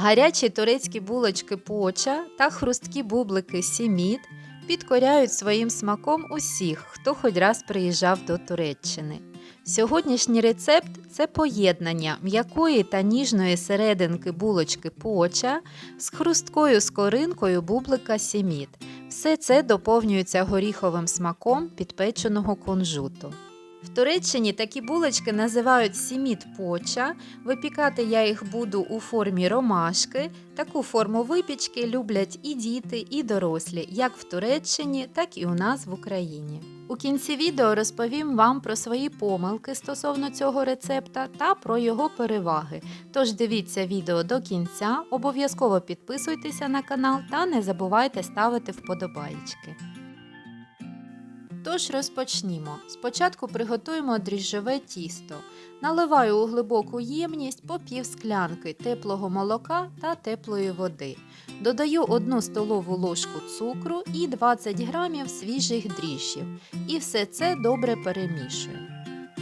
Гарячі турецькі булочки поча та хрусткі бублики сіміт підкоряють своїм смаком усіх, хто хоч раз приїжджав до Туреччини. Сьогоднішній рецепт це поєднання м'якої та ніжної серединки булочки поча з хрусткою скоринкою бублика сіміт. Все це доповнюється горіховим смаком підпеченого кунжуту. В Туреччині такі булочки називають сіміт поча. Випікати я їх буду у формі ромашки. Таку форму випічки люблять і діти, і дорослі, як в Туреччині, так і у нас в Україні. У кінці відео розповім вам про свої помилки стосовно цього рецепта та про його переваги. Тож дивіться відео до кінця, обов'язково підписуйтеся на канал та не забувайте ставити вподобаєчки. Тож розпочнімо. Спочатку приготуємо дріжджове тісто. Наливаю у глибоку ємність по пів склянки теплого молока та теплої води. Додаю 1 столову ложку цукру і 20 грамів свіжих дріжджів. І все це добре перемішую.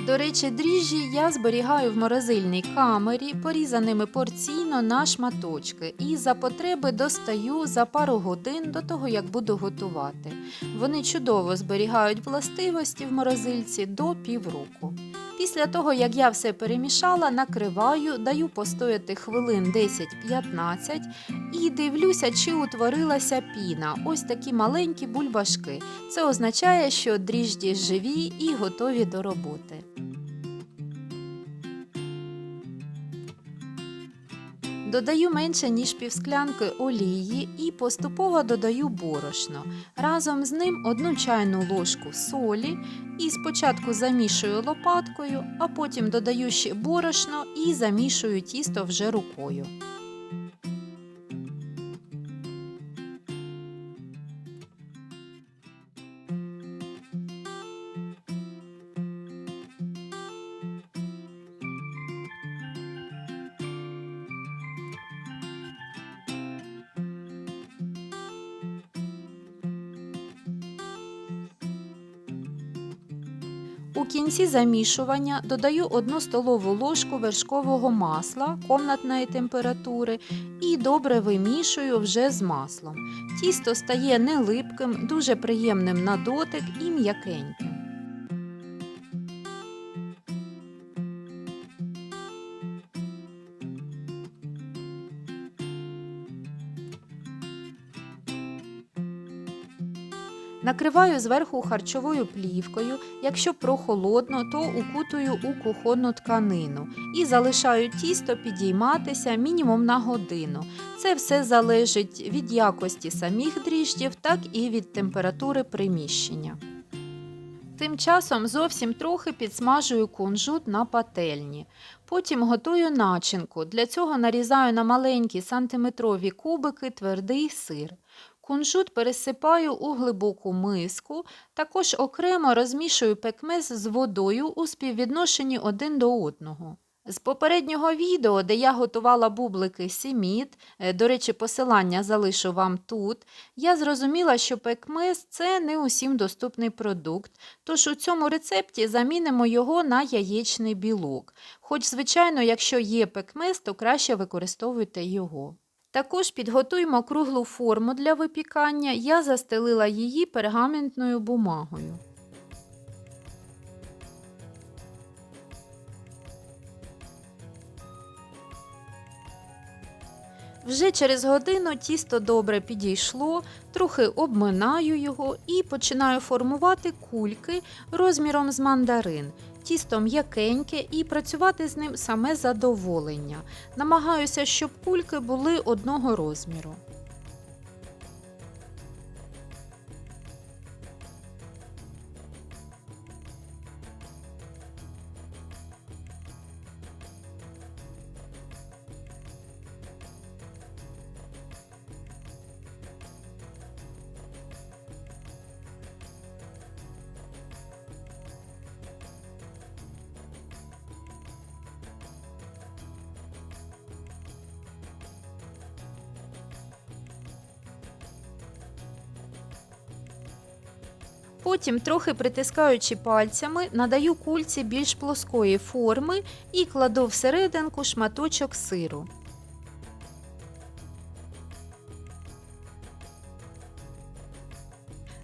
До речі, дріжджі я зберігаю в морозильній камері, порізаними порційно на шматочки, і за потреби достаю за пару годин до того, як буду готувати. Вони чудово зберігають властивості в морозильці до півроку. Після того, як я все перемішала, накриваю, даю постояти хвилин 10-15 і дивлюся, чи утворилася піна. Ось такі маленькі бульбашки. Це означає, що дріжджі живі і готові до роботи. Додаю менше, ніж півсклянки олії і поступово додаю борошно. Разом з ним одну чайну ложку солі і спочатку замішую лопаткою, а потім додаю ще борошно і замішую тісто вже рукою. У кінці замішування додаю 1 столову ложку вершкового масла комнатної температури і добре вимішую вже з маслом. Тісто стає не липким, дуже приємним на дотик і м'якеньким. Накриваю зверху харчовою плівкою, якщо прохолодно, то укутую у кухонну тканину і залишаю тісто підійматися мінімум на годину. Це все залежить від якості самих дріжджів, так і від температури приміщення. Тим часом зовсім трохи підсмажую кунжут на пательні. Потім готую начинку. Для цього нарізаю на маленькі сантиметрові кубики твердий сир. Кунжут пересипаю у глибоку миску, також окремо розмішую пекмез з водою у співвідношенні один до одного. З попереднього відео, де я готувала бублики сіміт, е, до речі, посилання залишу вам тут, я зрозуміла, що пекмез це не усім доступний продукт, тож у цьому рецепті замінимо його на яєчний білок. Хоч, звичайно, якщо є пекмез, то краще використовуйте його. Також підготуємо круглу форму для випікання. Я застелила її пергаментною бумагою. Вже через годину тісто добре підійшло, трохи обминаю його і починаю формувати кульки розміром з мандарин. Тісто м'якеньке і працювати з ним саме задоволення. Намагаюся, щоб кульки були одного розміру. Потім, трохи притискаючи пальцями, надаю кульці більш плоскої форми і кладу всерединку шматочок сиру.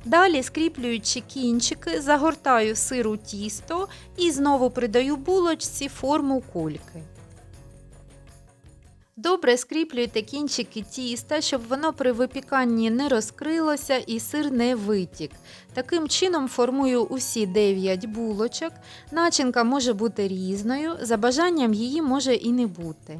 Далі, скріплюючи кінчики, загортаю сиру тісто і знову придаю булочці форму кульки. Добре скріплюйте кінчики тіста, щоб воно при випіканні не розкрилося і сир не витік. Таким чином формую усі 9 булочок. Начинка може бути різною, за бажанням її може і не бути.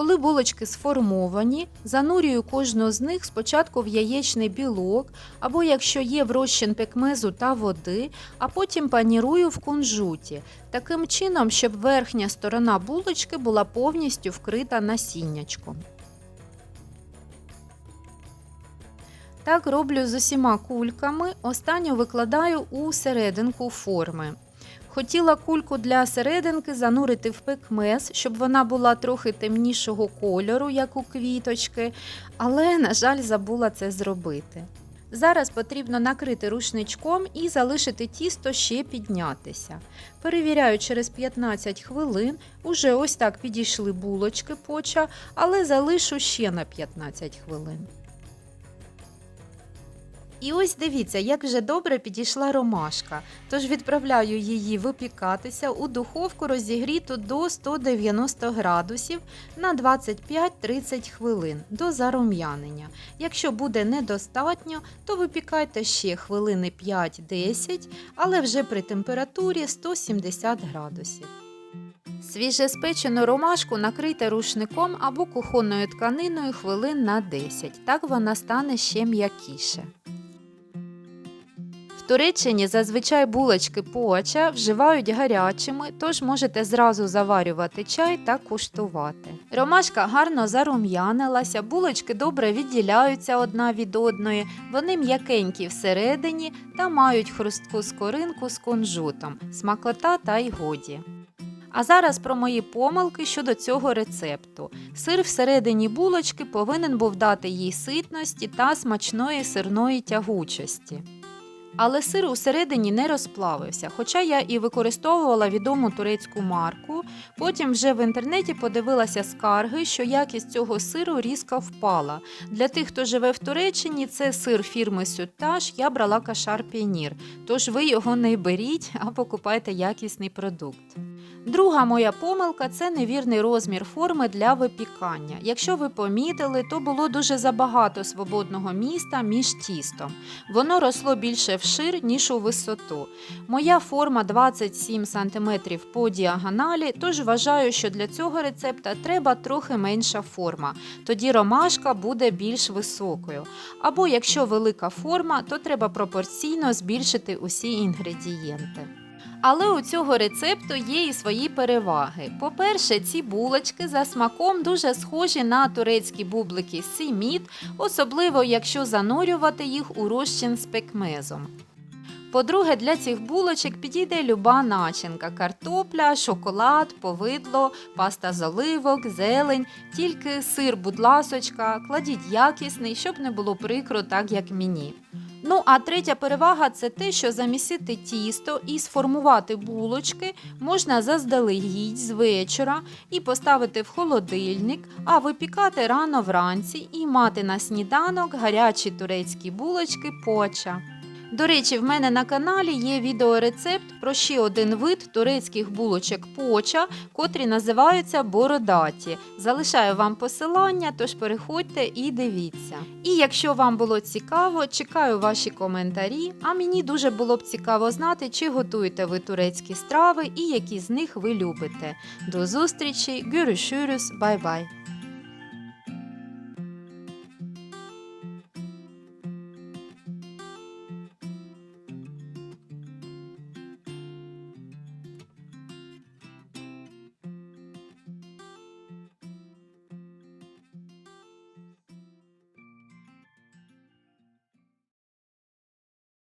Коли булочки сформовані, занурюю кожну з них спочатку в яєчний білок, або якщо є в пекмезу та води, а потім панірую в кунжуті, таким чином, щоб верхня сторона булочки була повністю вкрита насіннячком. Так роблю з усіма кульками, останню викладаю у серединку форми. Хотіла кульку для серединки занурити в пекмез, щоб вона була трохи темнішого кольору, як у квіточки, але, на жаль, забула це зробити. Зараз потрібно накрити рушничком і залишити тісто ще піднятися. Перевіряю через 15 хвилин, уже ось так підійшли булочки поча, але залишу ще на 15 хвилин. І ось дивіться, як вже добре підійшла ромашка. Тож відправляю її випікатися у духовку розігріту до 190 градусів на 25-30 хвилин до зарум'янення. Якщо буде недостатньо, то випікайте ще хвилини 5-10, але вже при температурі 170 градусів. Свіже спечену ромашку накрийте рушником або кухонною тканиною хвилин на 10, так вона стане ще м'якіше. Туреччині зазвичай булочки поача вживають гарячими, тож можете зразу заварювати чай та куштувати. Ромашка гарно зарум'янилася, булочки добре відділяються одна від одної, вони м'якенькі всередині та мають хрустку скоринку з кунжутом, смакота та й годі. А зараз про мої помилки щодо цього рецепту. Сир всередині булочки повинен був дати їй ситності та смачної сирної тягучості. Але сир усередині не розплавився, хоча я і використовувала відому турецьку марку. Потім вже в інтернеті подивилася скарги, що якість цього сиру різко впала. Для тих, хто живе в Туреччині, це сир фірми Сютаж, я брала кашар Піонір, тож ви його не беріть, а покупайте якісний продукт. Друга моя помилка це невірний розмір форми для випікання. Якщо ви помітили, то було дуже забагато свободного міста між тістом. Воно росло більше вшир, ніж у висоту. Моя форма 27 см по діагоналі, тож вважаю, що для цього рецепта треба трохи менша форма. Тоді ромашка буде більш високою. Або якщо велика форма, то треба пропорційно збільшити усі інгредієнти. Але у цього рецепту є і свої переваги. По-перше, ці булочки за смаком дуже схожі на турецькі бублики сіміт, особливо якщо занурювати їх у розчин з пекмезом. По-друге, для цих булочок підійде люба начинка: картопля, шоколад, повидло, паста з оливок, зелень, тільки сир, будь ласочка, кладіть якісний, щоб не було прикро, так як мені. Ну, а третя перевага це те, що замісити тісто і сформувати булочки можна заздалегідь з вечора і поставити в холодильник, а випікати рано вранці і мати на сніданок гарячі турецькі булочки поча. До речі, в мене на каналі є відеорецепт про ще один вид турецьких булочок поча, котрі називаються бородаті. Залишаю вам посилання, тож переходьте і дивіться. І якщо вам було цікаво, чекаю ваші коментарі. А мені дуже було б цікаво знати, чи готуєте ви турецькі страви і які з них ви любите. До зустрічі, görüşürüz, бай-бай!